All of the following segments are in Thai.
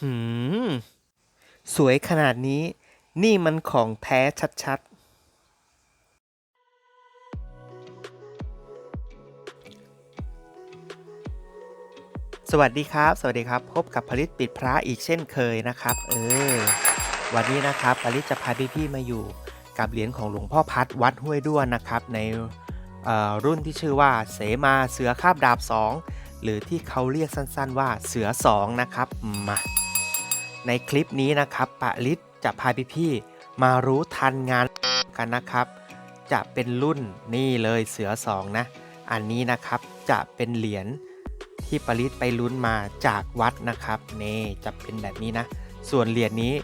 หืม สวยขนาดนี้ นี่มันของแท้ชัดๆ สวัสดีครับ สวัสดีครับ พบกับผลิตปิดพระอีกเช่นเคยนะครับ เออ วันนี้นะครับผลิตจะพาพี่ๆมาอยู่กับเหรียญของหลวงพ่อพัดวัดห้วยด้วนนะครับ ในรุ่นที่ชื่อว่าเสมาเสือคาบดาบ 2 หรือที่เขาเรียกสั้นๆว่าเสือ 2 นะครับมา ในคลิปนี้นะครับปะลิศจะพาพี่ๆมารู้ทันงานกันนะครับ จะเป็นรุ่นนี่เลยเสือ2นะ อันนี้นะครับจะเป็นเหรียญที่ปะลิศไปลุ้นมาจากวัดนะครับนี่จะเป็นแบบนี้นะ ส่วนเหรียญนี้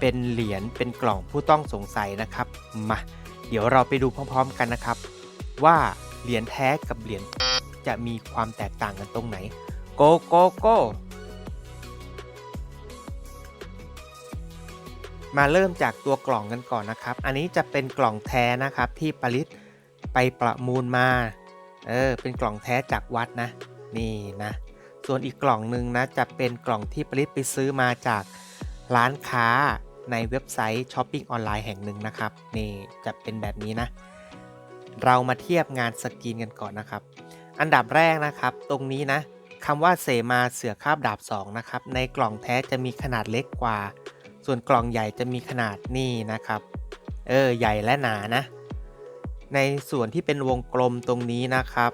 เป็นเหรียญเป็นกล่องผู้ต้องสงสัยนะครับมาเดี๋ยวเราไปดูพร้อม ๆ กันนะครับ ว่าเหรียญแท้กับเหรียญจะมีความแตกต่างกันตรงไหนโกโกโก มาเริ่มจากตัวกล่องกันก่อนนะครับ อันนี้จะเป็นกล่องแท้นะครับที่ปริศไปประมูลมา เออ เป็นกล่องแท้จากวัดนะ นี่นะ ส่วนอีกกล่องหนึ่งนะจะเป็นกล่องที่ปริศไปซื้อมาจากร้านค้าในเว็บไซต์ช้อปปิ้งออนไลน์แห่งหนึ่งนะครับ นี่จะเป็นแบบนี้นะ เรามาเทียบงานสกรีนกันก่อนนะครับ อันดับแรกนะครับ ตรงนี้นะคำว่าเสมาเสือคาบดาบ2นะครับ ในกล่องแท้จะมีขนาดเล็กกว่า ส่วนกล่องใหญ่จะมีขนาดนี่นะครับ เออใหญ่และหนานะ ในส่วนที่เป็นวงกลมตรงนี้นะครับ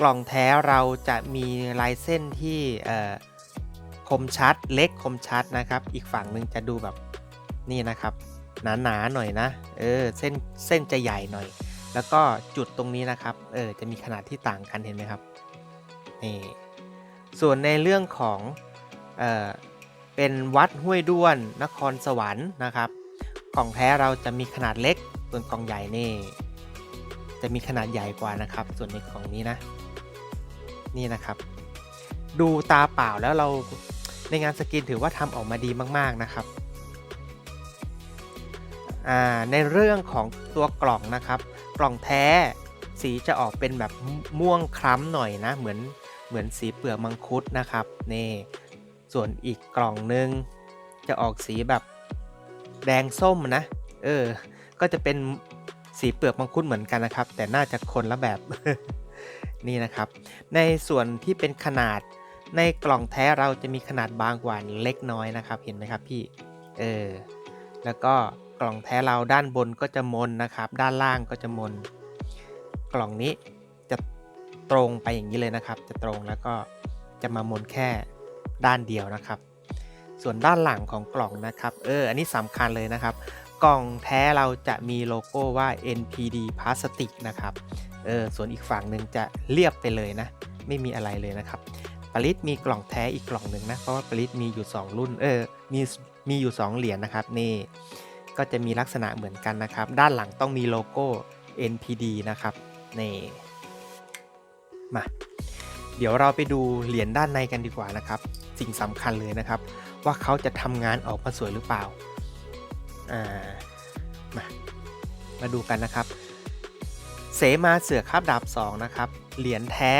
กล่องแท้เราจะมีลายเส้นที่คมชัดเล็กคมชัดนะครับ อีกฝั่งหนึ่งจะดูแบบนี่นะครับ หนาๆหน่อยนะเออเส้นเส้นจะใหญ่หน่อย แล้วก็จุดตรงนี้นะครับเออจะมีขนาดที่ต่างกันเห็นไหมครับนี่ส่วนในเรื่องของออ เป็นวัดห้วยด้วนนครสวรรค์นะครับ กล่องแท้เราจะมีขนาดเล็ก ส่วนกล่องใหญ่นี่ จะมีขนาดใหญ่กว่านะครับ ส่วนในกล่องนี้นะ นี่นะครับ ดูตาเปล่าแล้วเราในงานสกรีนถือว่าทำออกมาดีมาก ๆนะครับในเรื่องของตัวกล่องนะครับ กล่องแท้สีจะออกเป็นแบบม่วงคล้ำหน่อยนะ เหมือนเหมือนสีเปลือกมังคุดนะครับนี่ ส่วนอีกกล่องหนึ่งจะออกสีแบบแดงส้มนะ เออ ก็จะเป็นสีเปลือกมังคุดเหมือนกันนะครับ แต่น่าจะคนละแบบนี่นะครับ ในส่วนที่เป็นขนาดในกล่องแท้เราจะมีขนาดบางกว่าเล็กน้อยนะครับ เห็นไหมครับพี่ เออ แล้วก็กล่องแท้เราด้านบนก็จะมนนะครับ ด้านล่างก็จะมน กล่องนี้จะตรงไปอย่างนี้เลยนะครับ จะตรงแล้วก็จะมามนแค่ ด้านเดียวนะครับ ส่วนด้านหลังของกล่องนะครับ เออ อันนี้สำคัญเลยนะครับ กล่องแท้เราจะมีโลโก้ว่า NPD พลาสติกนะครับ เออ ส่วนอีกฝั่งหนึ่งจะเรียบไปเลยนะ ไม่มีอะไรเลยนะครับปริศมีกล่องแท้อีกกล่องหนึ่งนะ เพราะว่าปริศมีอยู่ 2 รุ่น เออ มีมีอยู่ 2 เหรียญนะครับ นี่ ก็จะมีลักษณะเหมือนกันนะครับ ด้านหลังต้องมีโลโก้ NPD นะครับ นี่ มา เดี๋ยวเราไปดูเหรียญด้านในกันดีกว่านะครับ สิ่งสำคัญเลยนะครับ ว่าเขาจะทำงานออกมาสวยหรือเปล่าอ่ามามาดูกันนะครับ เสมาเสือคาบดาบ2นะครับเหรียญแท้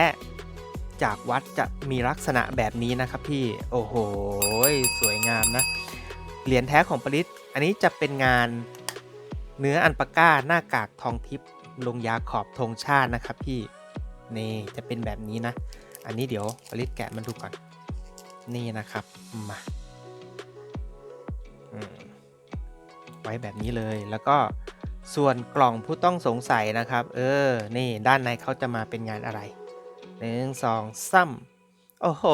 จากวัดจะมีลักษณะแบบนี้นะครับพี่โอ้โหสวยงามนะเหรียญแท้ของปริศอันนี้จะเป็นงานเนื้ออันปาก้าหน้ากากทองทิพย์ลงยาขอบธงชาตินะครับพี่นี่จะเป็นแบบนี้นะ อันนี้เดี๋ยวปริศแกะมันดูก่อน นี่นะครับมาไว้แบบนี้เลยแล้วก็ส่วนกล่องผู้ต้องสงสัยนะครับ เออ นี่ด้านในเขาจะมาเป็นงานอะไรหนึ่งสองซ้ำโอ้โห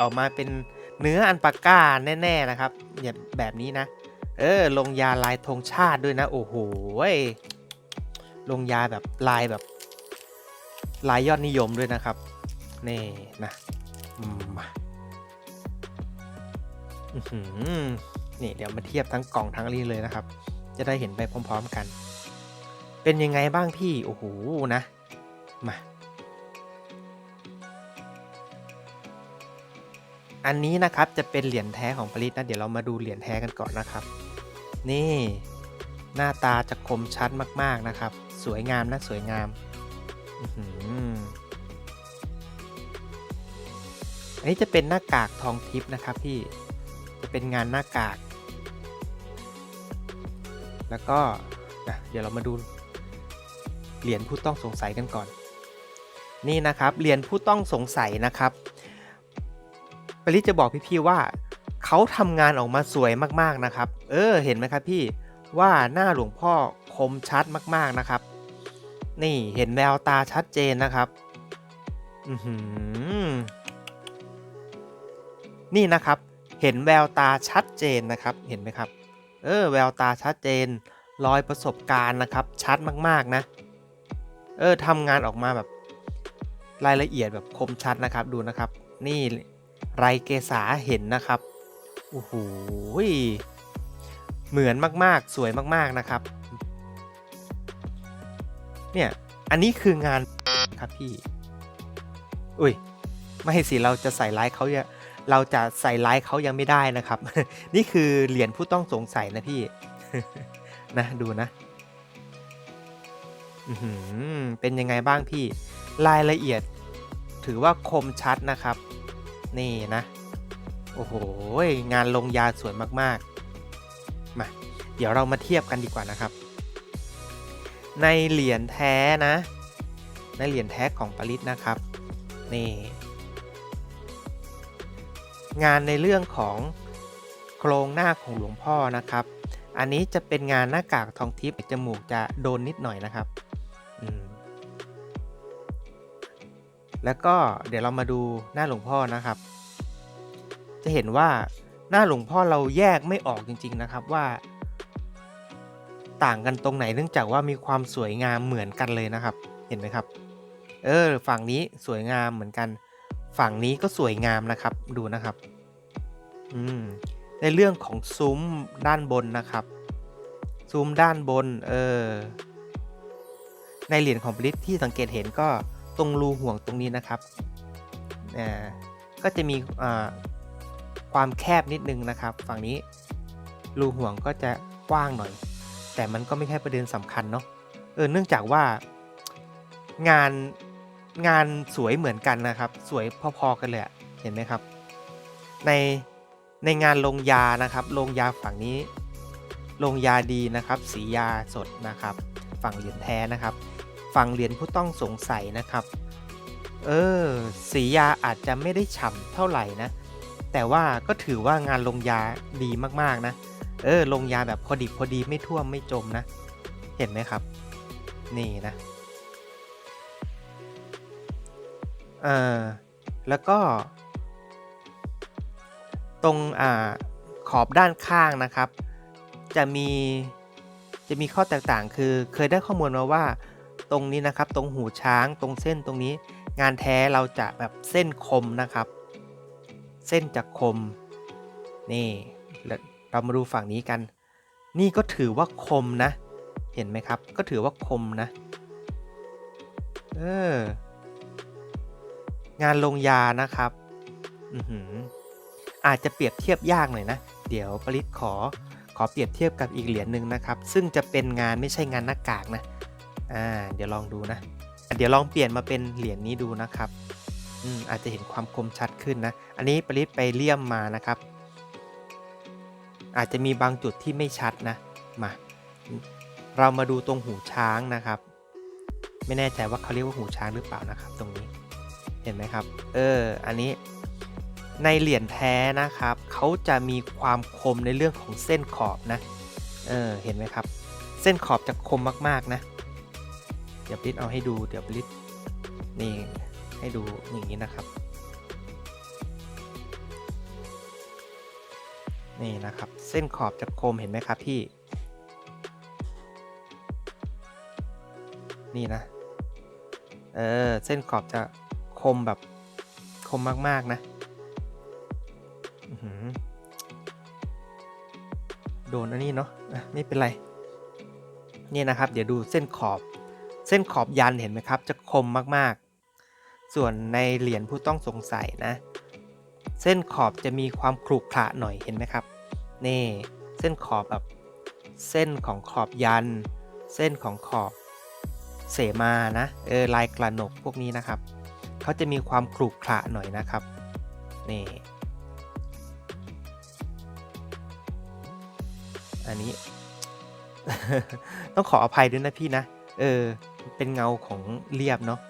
ออกมาเป็นเนื้ออันปาก้าแน่ๆนะครับอย่าแบบนี้นะ เออ ลงยาลายธงชาติด้วยนะ โอ้โหลงยาแบบลายแบบลายยอดนิยมด้วยนะครับ นี่นะมา นี่เดี๋ยวมาเทียบทั้งกล่องทั้งนี้เลยนะครับ จะได้เห็นไปพร้อม ๆกัน เป็นยังไงบ้างพี่ โอ้โหนะ มา อันนี้นะครับจะเป็นเหรียญแท้ของปริศนะ เดี๋ยวเรามาดูเหรียญแท้กันก่อนนะครับ นี่หน้าตาจะคมชัดมากๆนะครับ สวยงามนะสวยงามอื้มอันนี้จะเป็นหน้ากากทองทิพย์นะครับพี่ เป็นงานหน้ากาก แล้วก็นะเดี๋ยวเรามาดูเหรียญผู้ต้องสงสัยกันก่อน นี่นะครับเหรียญผู้ต้องสงสัยนะครับปริจะบอกพี่ๆว่าเขาทำงานออกมาสวยมากๆนะครับ เออเห็นไหมครับพี่ว่าหน้าหลวงพ่อคมชัดมากๆนะครับ นี่เห็นแววตาชัดเจนนะครับอืนี่นะครับ เห็นแววตาชัดเจนนะครับ เห็นไหมครับ เออแววตาชัดเจน รอยประสบการณ์นะครับ ชัดมากๆนะ เออทำงานออกมาแบบรายละเอียดแบบคมชัดนะครับ ดูนะครับ นี่ไรเกษาเห็นนะครับ โอ้โห เหมือนมากๆ สวยมากๆนะครับ เนี่ย อันนี้คืองานครับพี่ อุ้ย ไม่สิเราจะใส่ร้ายเขาเนี่ย เราจะใส่ร้ายเขายังไม่ได้นะครับ นี่คือเหรียญผู้ต้องสงสัยนะพี่นะดูนะเป็นยังไงบ้างพี่ รายละเอียดถือว่าคมชัดนะครับ นี่นะ โอ้โห งานลงยาสวยมากๆ มา เดี๋ยวเรามาเทียบกันดีกว่านะครับ ในเหรียญแท้นะ ในเหรียญแท้ของปริศนะครับ นี่ งานในเรื่องของโครงหน้าของหลวงพ่อนะครับ อันนี้จะเป็นงานหน้ากากทองทิพย์จมูกจะโดนนิดหน่อยนะครับแล้วก็เดี๋ยวเรามาดูหน้าหลวงพ่อนะครับ จะเห็นว่าหน้าหลวงพ่อเราแยกไม่ออกจริง ๆนะครับว่า ต่างกันตรงไหนเนื่องจากว่ามีความสวยงามเหมือนกันเลยนะครับ เห็นไหมครับ เออฝั่งนี้สวยงามเหมือนกัน ฝั่งนี้ก็สวยงามนะครับดูนะครับ อืมในเรื่องของซุ้มด้านบนนะครับ ซุ้มด้านบน เออ ในเหรียญของบริษที่สังเกตเห็นก็ตรงรูห่วงตรงนี้นะครับอ่าก็จะมีอ่าความแคบนิดนึงนะครับ ฝั่งนี้รูห่วงก็จะกว้างหน่อย แต่มันก็ไม่ใช่ประเด็นสำคัญเนาะ เออ เนื่องจากว่างาน งานสวยเหมือนกันนะครับ สวยพอๆกันเลยเห็นไหมครับ ในในงานลงยานะครับลงยาฝั่งนี้ลงยาดีนะครับ สียาสดนะครับ ฝั่งเหรียญแท้นะครับ ฝั่งเหรียญผู้ต้องสงสัยนะครับ เออสียาอาจจะไม่ได้ฉ่ำเท่าไหร่นะ แต่ว่าก็ถือว่างานลงยาดีมากๆนะ เออลงยาแบบพอดิบพอดีไม่ท่วมไม่จมนะ เห็นไหมครับ นี่นะ เออแล้วก็ ตรงอ่าขอบด้านข้างนะครับ จะมีจะมีข้อแตกต่างคือเคยได้ข้อมูลมาว่าตรงนี้นะครับ ตรงหูช้างตรงเส้นตรงนี้ งานแท้เราจะแบบเส้นคมนะครับ เส้นจะคม นี่เรามาดูฝั่งนี้กัน นี่ก็ถือว่าคมนะ เห็นไหมครับ ก็ถือว่าคมนะ เออ งานลงยานะครับอือหืออาจจะเปรียบเทียบยากหน่อยนะ เดี๋ยวปริศขอขอเปรียบเทียบกับอีกเหรียญหนึ่งนะครับ ซึ่งจะเป็นงานไม่ใช่งานหน้ากากนะอ่าเดี๋ยวลองดูนะ เดี๋ยวลองเปลี่ยนมาเป็นเหรียญนี้ดูนะครับอืมอาจจะเห็นความคมชัดขึ้นนะ อันนี้ปริศไปเลี่ยมมานะครับ อาจจะมีบางจุดที่ไม่ชัดนะ มา เรามาดูตรงหูช้างนะครับ ไม่แน่ใจว่าเขาเรียกว่าหูช้างหรือเปล่านะครับ ตรงนี้ เห็นไหมครับ เออ อันนี้ในเหรียญแท้นะครับ เขาจะมีความคมในเรื่องของเส้นขอบนะ เออ เห็นไหมครับ เส้นขอบจะคมมากๆนะ เดี๋ยวปริศเอาให้ดู เดี๋ยวปริศนี่ให้ดูอย่างนี้นะครับ นี่นะครับ เส้นขอบจะคมเห็นไหมครับพี่ นี่นะ เออ เส้นขอบจะ คมแบบคมมากๆนะโดนอันนี้เนาะอะไม่เป็นไร นี่นะครับ เดี๋ยวดูเส้นขอบ เส้นขอบยันเห็นไหมครับ จะคมมากๆ ส่วนในเหรียญผู้ต้องสงสัยนะ เส้นขอบจะมีความขรุขระหน่อยเห็นไหมครับ นี่เส้นขอบแบบเส้นของขอบยัน เส้นของขอบเสมานะ เออลายกระหนกพวกนี้นะครับ เขาจะมีความขรุขระหน่อยนะครับนี่อันนี้ ต้องขออภัยด้วยนะพี่นะ เออ เป็นเงาของเรียบเนาะ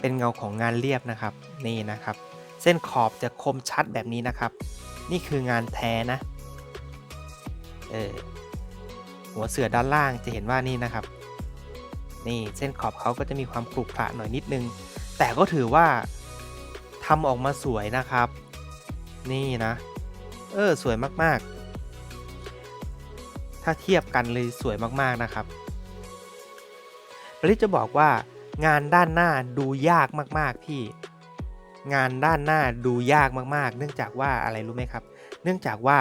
เป็นเงาของงานเรียบนะครับนี่นะครับ เส้นขอบจะคมชัดแบบนี้นะครับ นี่คืองานแท้นะเออหัวเสือด้านล่างจะเห็นว่านี่นะครับ นี่เส้นขอบเขาก็จะมีความขรุขระหน่อยนิดนึง แต่ก็ถือว่าทำออกมาสวยนะครับ นี่นะ เออ สวยมากๆ ถ้าเทียบกันเลยสวยมากๆนะครับปริศจะบอกว่างานด้านหน้าดูยากมากๆพี่ งานด้านหน้าดูยากมากๆ เนื่องจากว่าอะไรรู้ไหมครับ เนื่องจากว่า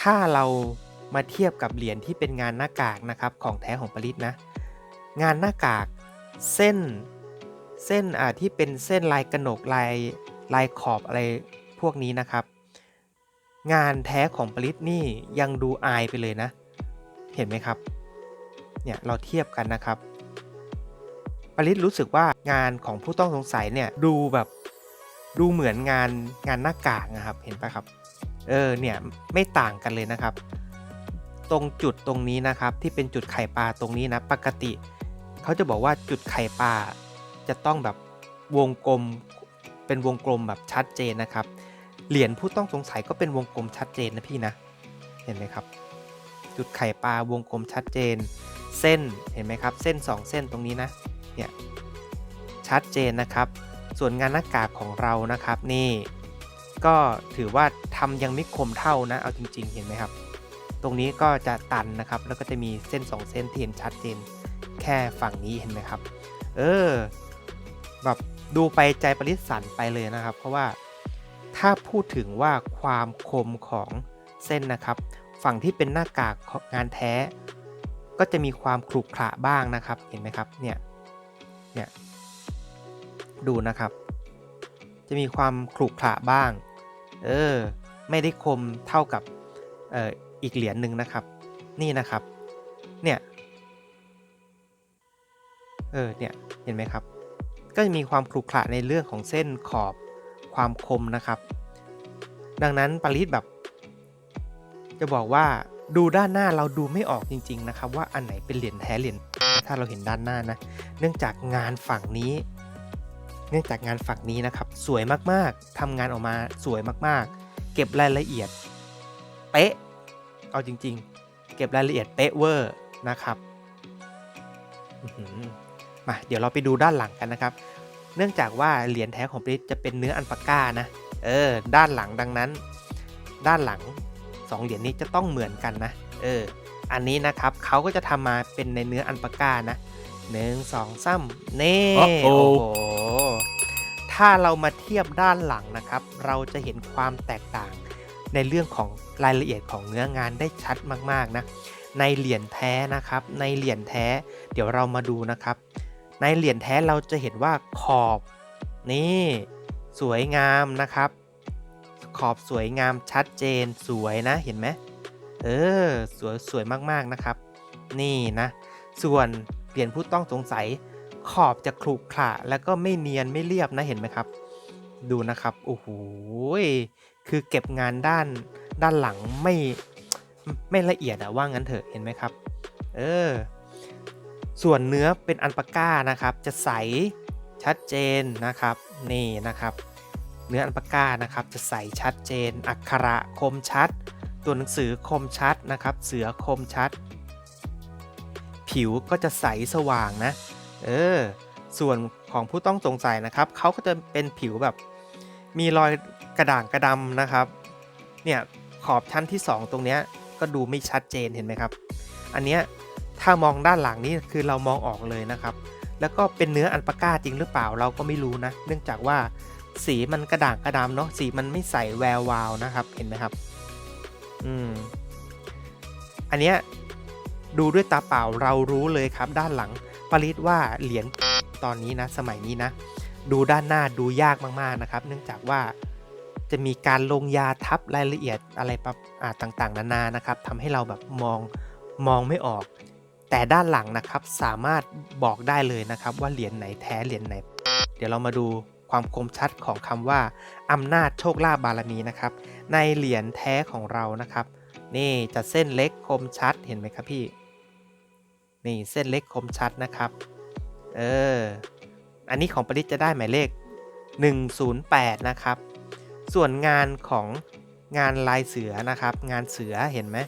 ถ้าเรามาเทียบกับเหรียญที่เป็นงานหน้ากากนะครับ ของแท้ของปริศนะ งานหน้ากาก เส้นเส้นอ่าที่เป็นเส้นลายกระหนกลายลายขอบอะไรพวกนี้นะครับ งานแท้ของปริศนี่ยังดูอายไปเลยนะ เห็นไหมครับเนี่ยเราเทียบกันนะครับปริศรู้สึกว่างานของผู้ต้องสงสัยเนี่ยดูแบบดูเหมือนงานงานหน้ากากนะครับเห็นปะครับเออเนี่ยไม่ต่างกันเลยนะครับ ตรงจุดตรงนี้นะครับที่เป็นจุดไข่ปลาตรงนี้นะปกติ เขาจะบอกว่าจุดไข่ปลาจะต้องแบบวงกลมเป็นวงกลมแบบชัดเจนนะครับ เหรียญผู้ต้องสงสัยก็เป็นวงกลมชัดเจนนะพี่นะ เห็นไหมครับ จุดไข่ปลาวงกลมชัดเจน เส้นเห็นไหมครับ เส้น 2 เส้นตรงนี้นะ เนี่ยชัดเจนนะครับ ส่วนงานหน้ากากของเรานะครับนี่ก็ถือว่าทำยังไม่คมเท่านะ เอาจริง ๆ เห็นไหมครับ ตรงนี้ก็จะตันนะครับ แล้วก็จะมีเส้น 2 เส้นที่เห็นชัดเจน แค่ฝั่งนี้เห็นไหมครับ เออ แบบดูไปใจปริสันไปเลยนะครับ เพราะว่าถ้าพูดถึงว่าความคมของเส้นนะครับ ฝั่งที่เป็นหน้ากากงานแท้ ก็จะมีความขรุขระบ้างนะครับ เห็นไหมครับ เนี่ย เนี่ย ดูนะครับ จะมีความขรุขระบ้าง เออ ไม่ได้คมเท่ากับอออีกเหรียญหนึ่งนะครับ นี่นะครับ เนี่ย เออเนี่ยเห็นไหมครับ ก็จะมีความขรุขระในเรื่องของเส้นขอบความคมนะครับ ดังนั้นปริศแบบ จะบอกว่าดูด้านหน้าเราดูไม่ออกจริง ๆ นะครับ ว่าอันไหนเป็นเหรียญแท้เหรียญถ้าเราเห็นด้านหน้านะ เนื่องจากงานฝั่งนี้ เนื่องจากงานฝั่งนี้นะครับ สวยมากๆทำงานออกมาสวยมากๆ เก็บรายละเอียด เป๊ะ เอาจริง ๆ เก็บรายละเอียดเป๊ะเวอร์นะครับ มาเดี๋ยวเราไปดูด้านหลังกันนะครับ เนื่องจากว่าเหรียญแท้ของปริศจะเป็นเนื้ออันปาก้านะ เออ ด้านหลังดังนั้น ด้านหลัง 2 เหรียญนี้จะต้องเหมือนกันนะ เออ อันนี้นะครับเขาก็จะทำมาเป็นในเนื้ออันปาก้านะหนึ่งสองซ้ำนี่โอ้โหโอ้โหถ้าเรามาเทียบด้านหลังนะครับ เราจะเห็นความแตกต่างในเรื่องของรายละเอียดของเนื้องานได้ชัดมากๆนะ ในเหรียญแท้นะครับ ในเหรียญแท้ เดี๋ยวเรามาดูนะครับ ในเหรียญแท้เราจะเห็นว่าขอบนี่สวยงามนะครับ ขอบสวยงามชัดเจนสวยนะเห็นไหมเออสวยสวยมากๆนะครับ นี่นะ ส่วนเหรียญผู้ต้องสงสัย ขอบจะขรุขระแล้วก็ไม่เนียนไม่เรียบนะเห็นไหมครับ ดูนะครับโอ้โหคือเก็บงานด้านด้านหลังไม่ไม่ละเอียดอะว่างั้นเถอะเห็นไหมครับ เออ ส่วนเนื้อเป็นอันปาก้านะครับ จะใสชัดเจนนะครับ นี่นะครับ เนื้ออันปาก้านะครับ จะใสชัดเจน อักขระคมชัด ตัวหนังสือคมชัดนะครับ เสือคมชัด ผิวก็จะใสสว่างนะ เออ ส่วนของผู้ต้องสงสัยนะครับ เขาก็จะเป็นผิวแบบ มีรอยกระด่างกระดำนะครับ เนี่ยขอบชั้นที่ 2 ตรงเนี้ยก็ดูไม่ชัดเจนเห็นไหมครับ อันเนี้ย ถ้ามองด้านหลังนี่คือเรามองออกเลยนะครับ แล้วก็เป็นเนื้ออันปาก้าจริงหรือเปล่าเราก็ไม่รู้นะ เนื่องจากว่าสีมันกระด่างกระดำเนาะสีมันไม่ใสแวววาวนะครับเห็นไหมครับ อืม อันเนี้ยดูด้วยตาเปล่าเรารู้เลยครับด้านหลังปริศว่าเหรียญตอนนี้นะ สมัยนี้นะ ดูด้านหน้าดูยากมากๆนะครับ เนื่องจากว่าจะมีการลงยาทับรายละเอียดอะไรปะอ่าต่างๆ นานานะครับทำให้เราแบบมองมองไม่ออก แต่ด้านหลังนะครับสามารถบอกได้เลยนะครับว่าเหรียญไหนแท้เหรียญไหน เดี๋ยวเรามาดูความคมชัดของคำว่าอำนาจโชคลาภบารมีนะครับ ในเหรียญแท้ของเรานะครับ นี่จะเส้นเล็กคมชัดเห็นไหมครับพี่ นี่เส้นเล็กคมชัดนะครับ เออ อันนี้ของปริศจะได้หมายเลข 108 นะครับ ส่วนงานของงานลายเสือนะครับ งานเสือเห็นไหม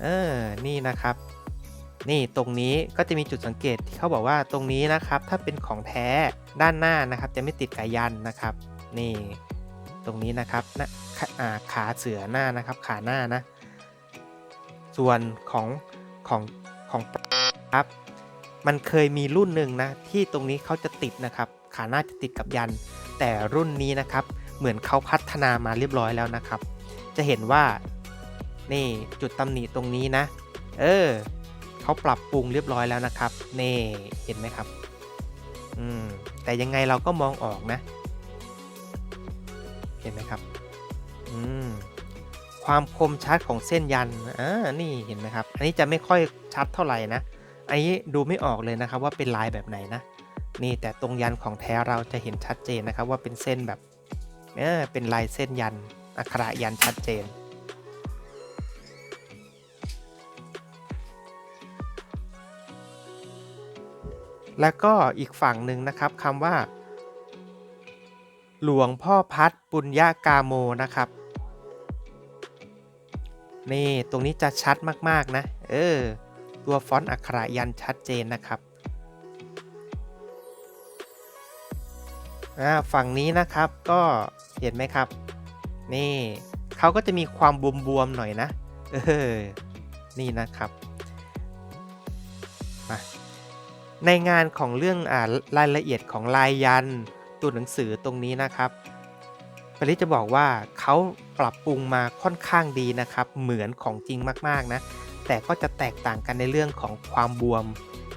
เออ นี่นะครับ นี่ตรงนี้ก็จะมีจุดสังเกตที่เขาบอกว่าตรงนี้นะครับ ถ้าเป็นของแท้ด้านหน้านะครับ จะไม่ติดกายันนะครับ นี่ตรงนี้นะครับนะขาอ่าขาเสือหน้านะครับ ขาหน้านะ ส่วนของของของครับ มันเคยมีรุ่นหนึ่งนะ ที่ตรงนี้เขาจะติดนะครับ ขาหน้าจะติดกับยัน แต่รุ่นนี้นะครับ เหมือนเขาพัฒนามาเรียบร้อยแล้วนะครับ จะเห็นว่า นี่จุดตำหนิตรงนี้นะ เออ เขาปรับปรุงเรียบร้อยแล้วนะครับ นี่เห็นไหมครับ อืม แต่ยังไงเราก็มองออกนะ เห็นไหมครับ อืม ความคมชัดของเส้นยัน อ่า นี่เห็นไหมครับ อันนี้จะไม่ค่อยชัดเท่าไหร่นะ อันนี้ดูไม่ออกเลยนะครับ ว่าเป็นลายแบบไหนนะ นี่แต่ตรงยันของแท้เราจะเห็นชัดเจนนะครับ ว่าเป็นเส้นแบบ เออเป็นลายเส้นยัน อักขระยันชัดเจน แล้วก็อีกฝั่งหนึ่งนะครับคำว่า หลวงพ่อพัดปุญญากาโมนะครับ นี่ตรงนี้จะชัดมากๆนะ เออ ตัวฟอนต์อักขระยันชัดเจนนะครับฝั่งนี้นะครับก็เห็นไหมครับ นี่เขาก็จะมีความบวมๆหน่อยนะ เออ นี่นะครับ ในงานของเรื่องอารายละเอียดของลายยันตัวหนังสือตรงนี้นะครับปริจะบอกว่าเขาปรับปรุงมาค่อนข้างดีนะครับ เหมือนของจริงมากๆนะ แต่ก็จะแตกต่างกันในเรื่องของความบวม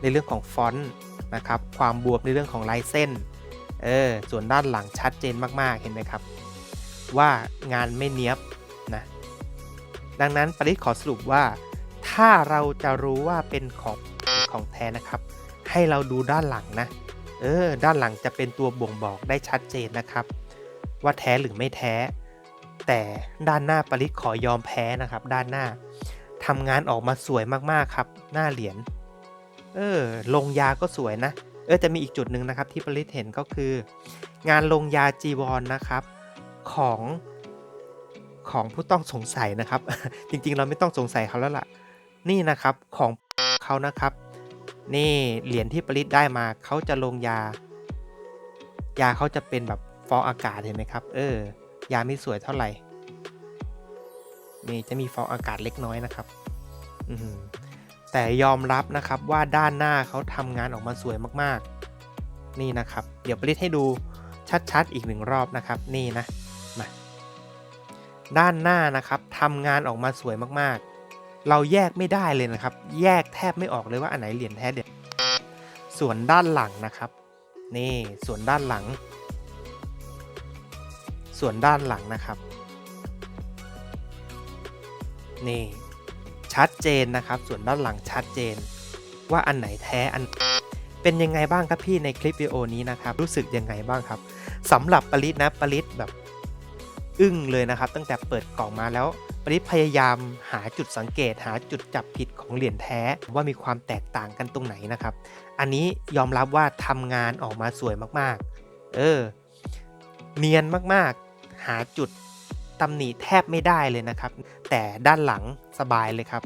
ในเรื่องของฟอนต์นะครับ ความบวมในเรื่องของลายเส้น เออ ส่วนด้านหลังชัดเจนมากๆ เห็นไหมครับ ว่างานไม่เนี้ยบนะ ดังนั้นปริขอสรุปว่า ถ้าเราจะรู้ว่าเป็นของของแท้นะครับ ให้เราดูด้านหลังนะ เออ ด้านหลังจะเป็นตัวบ่งบอกได้ชัดเจนนะครับ ว่าแท้หรือไม่แท้ แต่ด้านหน้าปริศขอยอมแพ้นะครับ ด้านหน้าทำงานออกมาสวยมากๆครับ หน้าเหรียญ เออ ลงยาก็สวยนะ เออ จะมีอีกจุดหนึ่งนะครับ ที่ปริศเห็นก็คือ งานลงยาจีวรนนะครับ ของของผู้ต้องสงสัยนะครับ จริงๆ เราไม่ต้องสงสัยเขาแล้วล่ะ นี่นะครับของเขานะครับ นี่เหรียญที่ปริศได้มาเขาจะลงยา ยาเขาจะเป็นแบบฟองอากาศเห็นไหมครับ เออ ยาไม่สวยเท่าไหร่นี่จะมีฟองอากาศเล็กน้อยนะครับแต่ยอมรับนะครับว่าด้านหน้าเขาทำงานออกมาสวยมากๆ นี่นะครับ เดี๋ยวปริศให้ดูชัดๆ อีกหนึ่งรอบนะครับ นี่นะมาด้านหน้านะครับทำงานออกมาสวยมากๆ เราแยกไม่ได้เลยนะครับ แยกแทบไม่ออกเลยว่าอันไหนเหรียญแท้เด็ดส่วนด้านหลังนะครับ นี่ส่วนด้านหลัง ส่วนด้านหลังนะครับ นี่ชัดเจนนะครับ ส่วนด้านหลังชัดเจน ว่าอันไหนแท้อันเป็นยังไงบ้างครับพี่ในคลิปวิดีโอนี้นะครับ รู้สึกยังไงบ้างครับสำหรับปริศนะปริศแบบ อึ้งเลยนะครับ ตั้งแต่เปิดกล่องมาแล้ว ปริพยายามหาจุดสังเกต หาจุดจับผิดของเหรียญแท้ว่ามีความแตกต่างกันตรงไหนนะครับ อันนี้ยอมรับว่าทำงานออกมาสวยมากๆ เออ เนียนมากๆ หาจุดตำหนิแทบไม่ได้เลยนะครับ แต่ด้านหลังสบายเลยครับ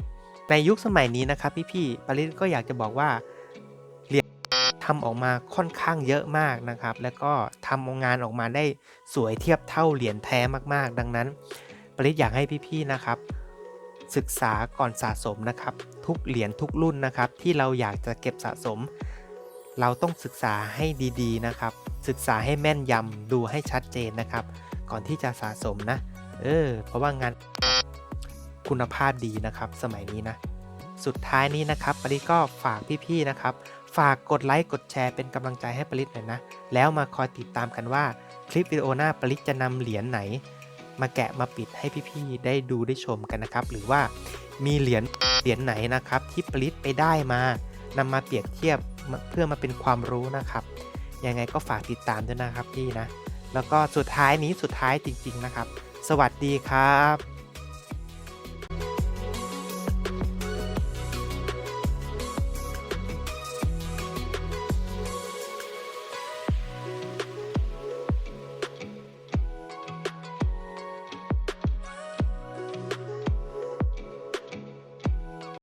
ในยุคสมัยนี้นะครับ พี่ๆปริศก็อยากจะบอกว่าเหรียญทำออกมาค่อนข้างเยอะมากนะครับ แล้วก็ทำงานออกมาได้สวยเทียบเท่าเหรียญแท้มากๆ ดังนั้น ปริศอยากให้พี่ๆนะครับ ศึกษาก่อนสะสมนะครับ ทุกเหรียญทุกรุ่นนะครับ ที่เราอยากจะเก็บสะสม เราต้องศึกษาให้ดีๆนะครับ ศึกษาให้แม่นยำดูให้ชัดเจนนะครับ ก่อนที่จะสะสมนะ เออ เพราะว่างานคุณภาพดีนะครับ สมัยนี้นะ สุดท้ายนี้นะครับปริศก็ฝากพี่ๆนะครับ ฝากกดไลค์กดแชร์เป็นกำลังใจให้ปริศหน่อยนะ แล้วมาคอยติดตามกันว่าคลิปวิดีโอหน้าปริศจะนำเหรียญไหน มาแกะมาปิดให้พี่ๆได้ดูได้ชมกันนะครับ หรือว่ามีเหรียญเหรียญไหนนะครับ ที่ผลิตไปได้มานำมาเปรียบเทียบเพื่อมาเป็นความรู้นะครับ ยังไงก็ฝากติดตามด้วยนะครับพี่นะ แล้วก็สุดท้ายนี้สุดท้ายจริง ๆนะครับ สวัสดีครับ